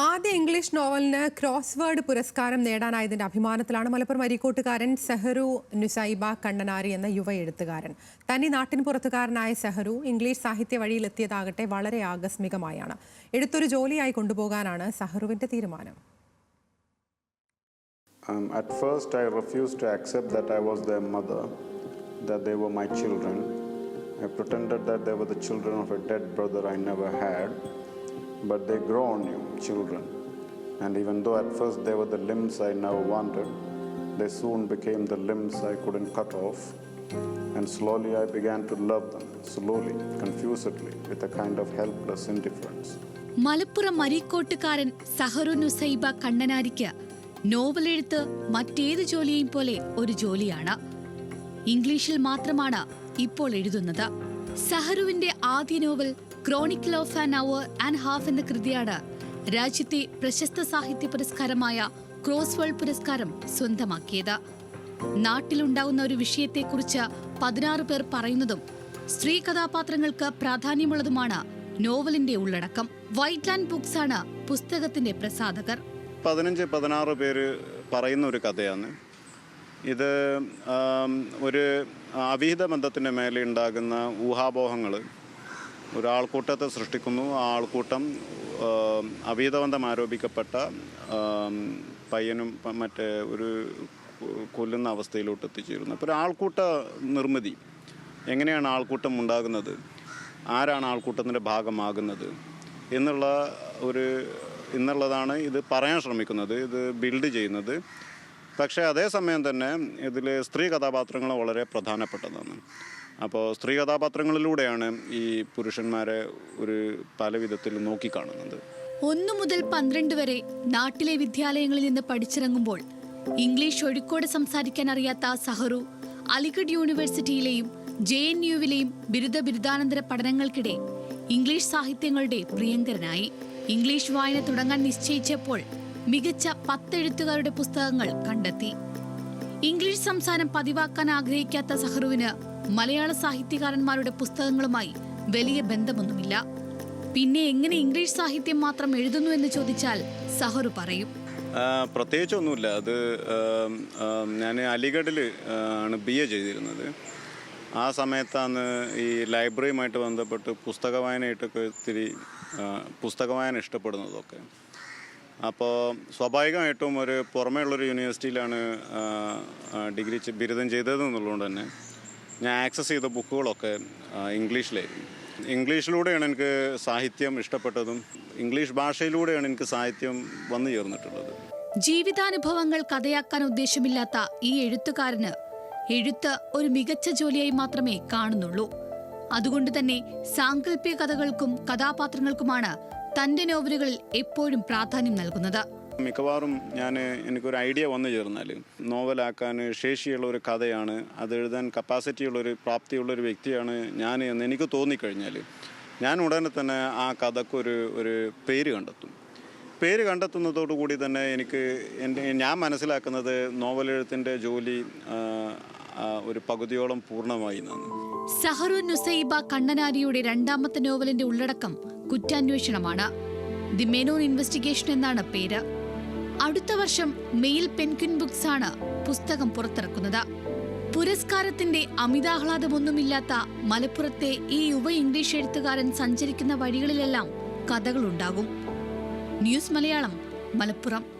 ആദ്യ English നോവലിന് cross word പുരസ്കാരം നേടാനായതിന്റെ അഭിമാനത്തിലാണ് മലപ്പുറം അരീക്കോട്ടുകാരൻ സെഹറു നുസൈബ കണ്ണനാരി എന്ന യുവ എഴുത്തുകാരൻ. തനി നാട്ടിൻ പുറത്തുകാരനായ സെഹറു ഇംഗ്ലീഷ് സാഹിത്യ വഴിയിലെത്തിയതാകട്ടെ വളരെ ആകസ്മികമായാണ്. എഴുത്തൊരു ജോലിയായി കൊണ്ടുപോകാനാണ് സഹറുവിന്റെ തീരുമാനം. Um, at first, I refused to accept that I was their mother, that they were my children. I pretended that they were the children of a dead brother I never had, but they grow on you, children. And even though at first they were the limbs I never wanted, they soon became the limbs I couldn't cut off. And slowly I began to love them, slowly, confusedly, with a kind of helpless indifference. Malappuram മരീക്കോട്ടുകാരൻ സഹറു Nusaiba കണ്ണനാരിക്ക് നോവലെഴുത്ത് മറ്റേത് ജോലിയെയും പോലെ ഒരു ജോലിയാണ് ഇംഗ്ലീഷിൽ മാത്രമാണ് ഇപ്പോൾ എഴുതുന്നത് സഹറുവിന്റെ ആദ്യ novel chronicle of an hour and half എന്ന കൃതിയാണ് രാജ്യത്തെ പ്രശസ്ത സാഹിത്യ പുരസ്കാരമായ ക്രോസ്വേൾഡ് പുരസ്കാരം സ്വന്തമാക്കിയത്. നാട്ടിലുണ്ടാവുന്ന ഒരു വിഷയത്തെക്കുറിച്ച് പതിനാറ് പേർ പറയുന്നതും സ്ത്രീ കഥാപാത്രങ്ങൾക്ക് പ്രാധാന്യമുള്ളതുമാണ് നോവലിന്റെ ഉള്ളടക്കം. വൈറ്റ് ലാൻഡ് ബുക്സ് ആണ് പുസ്തകത്തിന്റെ പ്രസാധകർ. പതിനഞ്ച് പതിനാറ് പേര് പറയുന്ന ഒരു കഥയാണ്. ഇത് ഒരു അവിഹിത ബന്ധത്തിന്റെ മേലെ ഉണ്ടാകുന്ന ഊഹാപോഹങ്ങൾ ഒരു ആൾക്കൂട്ടത്തെ സൃഷ്ടിക്കുന്നു. ആ ആൾക്കൂട്ടം ആം, ആരോപിക്കപ്പെട്ട പയ്യനും മറ്റേ ഒരു കൊല്ലുന്ന അവസ്ഥയിലോട്ട് എത്തിച്ചേരുന്നു. അപ്പോൾ ഒരു ആൾക്കൂട്ട നിർമ്മിതി എങ്ങനെയാണ് ആൾക്കൂട്ടം ഉണ്ടാകുന്നത്? ആരാണ് ആൾക്കൂട്ടത്തിന്റെ ഭാഗമാകുന്നത്? എന്നുള്ള ഒരു എന്നുള്ളതാണ് ഇത് പറയാൻ ശ്രമിക്കുന്നത് ഇത് ബിൽഡ് ചെയ്യുന്നത്. പക്ഷേ അതേസമയം തന്നെ ഇതിൽ സ്ത്രീ കഥാപാത്രങ്ങൾ വളരെ പ്രധാനപ്പെട്ടതാണ്. അപ്പോൾ സ്ത്രീ കഥാപാത്രങ്ങളിലൂടെയാണ് ഈ പുരുഷന്മാരെ ഒരു പല വിധത്തിൽ നോക്കിക്കാണുന്നത്. ഒന്നു മുതൽ പന്ത്രണ്ട് വരെ നാട്ടിലെ വിദ്യാലയങ്ങളിൽ നിന്ന് പഠിച്ചിറങ്ങുമ്പോൾ ഇംഗ്ലീഷ് ഒഴുക്കോടെ സംസാരിക്കാൻ അറിയാത്ത സഹറു അലിഗഡ് യൂണിവേഴ്സിറ്റിയിലെയും ജെ എൻ യുവിലെയും ബിരുദ ബിരുദാനന്തര പഠനങ്ങൾക്കിടെ ഇംഗ്ലീഷ് സാഹിത്യങ്ങളുടെ പ്രിയങ്കരനായി. ഇംഗ്ലീഷ് വായന തുടങ്ങാൻ നിശ്ചയിച്ചപ്പോൾ മികച്ച പത്തെഴുത്തുകാരുടെ പുസ്തകങ്ങൾ കണ്ടെത്തി. ഇംഗ്ലീഷ് സംസാരം പതിവാക്കാൻ ആഗ്രഹിക്കാത്ത സഹറുവിന് മലയാള സാഹിത്യകാരന്മാരുടെ പുസ്തകങ്ങളുമായി വലിയ ബന്ധമൊന്നുമില്ല. പിന്നെ എങ്ങനെ ഇംഗ്ലീഷ് സാഹിത്യം മാത്രം എഴുതുന്നു എന്ന് ചോദിച്ചാൽ സഹറു പറയും. പ്രത്യേകിച്ചൊന്നുമില്ല. അത് ഞാൻ അലിഗഡിൽ ആണ് ബി എ ചെയ്തിരുന്നത്. ആ സമയത്താണ് ഈ ലൈബ്രറിയുമായിട്ട് ബന്ധപ്പെട്ട് പുസ്തക വായനയായിട്ടൊക്കെ ഒത്തിരി പുസ്തക വായന ഇഷ്ടപ്പെടുന്നതൊക്കെ. അപ്പോൾ സ്വാഭാവികമായിട്ടും ഒരു പുറമേ ഉള്ളൊരു യൂണിവേഴ്സിറ്റിയിലാണ് ഡിഗ്രി ബിരുദം ചെയ്തത് എന്നുള്ളതുകൊണ്ട് തന്നെ ഞാൻ ആക്സസ് ചെയ്ത ബുക്കുകളൊക്കെ ഇംഗ്ലീഷിലായിരുന്നു ഇംഗ്ലീഷിലൂടെയാണ് എനിക്ക് സാഹിത്യം ഇഷ്ടപ്പെട്ടതും ഇംഗ്ലീഷ് ഭാഷയിലൂടെയാണ് എനിക്ക് സാഹിത്യം വന്നു ചേർന്നിട്ടുള്ളത്. ജീവിതാനുഭവങ്ങൾ കഥയാക്കാൻ ഉദ്ദേശമില്ലാത്ത ഈ എഴുത്തുകാരന് എഴുത്ത് ഒരു മികച്ച ജോലിയായി മാത്രമേ കാണുന്നുള്ളൂ. അതുകൊണ്ട് തന്നെ സാങ്കല്പിക കഥകൾക്കും കഥാപാത്രങ്ങൾക്കുമാണ് തന്റെ നോവലുകളിൽ എപ്പോഴും പ്രാധാന്യം നൽകുന്നത്. മിക്കവാറും ഞാൻ എനിക്കൊരു ഐഡിയ വന്നു ചേർന്നാൽ നോവലാക്കാൻ ശേഷിയുള്ള ഒരു കഥയാണ് അത് എഴുതാൻ കപ്പാസിറ്റിയുള്ളൊരു പ്രാപ്തിയുള്ളൊരു വ്യക്തിയാണ് ഞാൻ എന്ന് എനിക്ക് തോന്നിക്കഴിഞ്ഞാൽ ഞാൻ ഉടനെ തന്നെ ആ കഥക്കൊരു ഒരു പേര് കണ്ടെത്തും. പേര് കണ്ടെത്തുന്നതോടു കൂടി തന്നെ എനിക്ക് എന്റെ ഞാൻ മനസ്സിലാക്കുന്നത് നോവലെഴുത്തിന്റെ ജോലി ഒരു പകുതിയോളം പൂർണമായി സഹറു നുസൈബ കണ്ണനാരിയുടെ രണ്ടാമത്തെ നോവലിന്റെ ഉള്ളടക്കം കുറ്റാന്വേഷണമാണ്. ദി മെനോൻ ഇൻവെസ്റ്റിഗേഷൻ എന്നാണ് പേര്. അടുത്ത വർഷം മെയിൽ പെൻക്വിൻ ബുക്സ് ആണ് പുസ്തകം പുറത്തിറക്കുന്നത്. പുരസ്കാരത്തിന്റെ അമിതാഹ്ലാദമൊന്നുമില്ലാത്ത മലപ്പുറത്തെ ഈ യുവ ഇംഗ്ലീഷ് എഴുത്തുകാരൻ സഞ്ചരിക്കുന്ന വഴികളിലെല്ലാം കഥകളുണ്ടാകും. ന്യൂസ് മലയാളം മലപ്പുറം.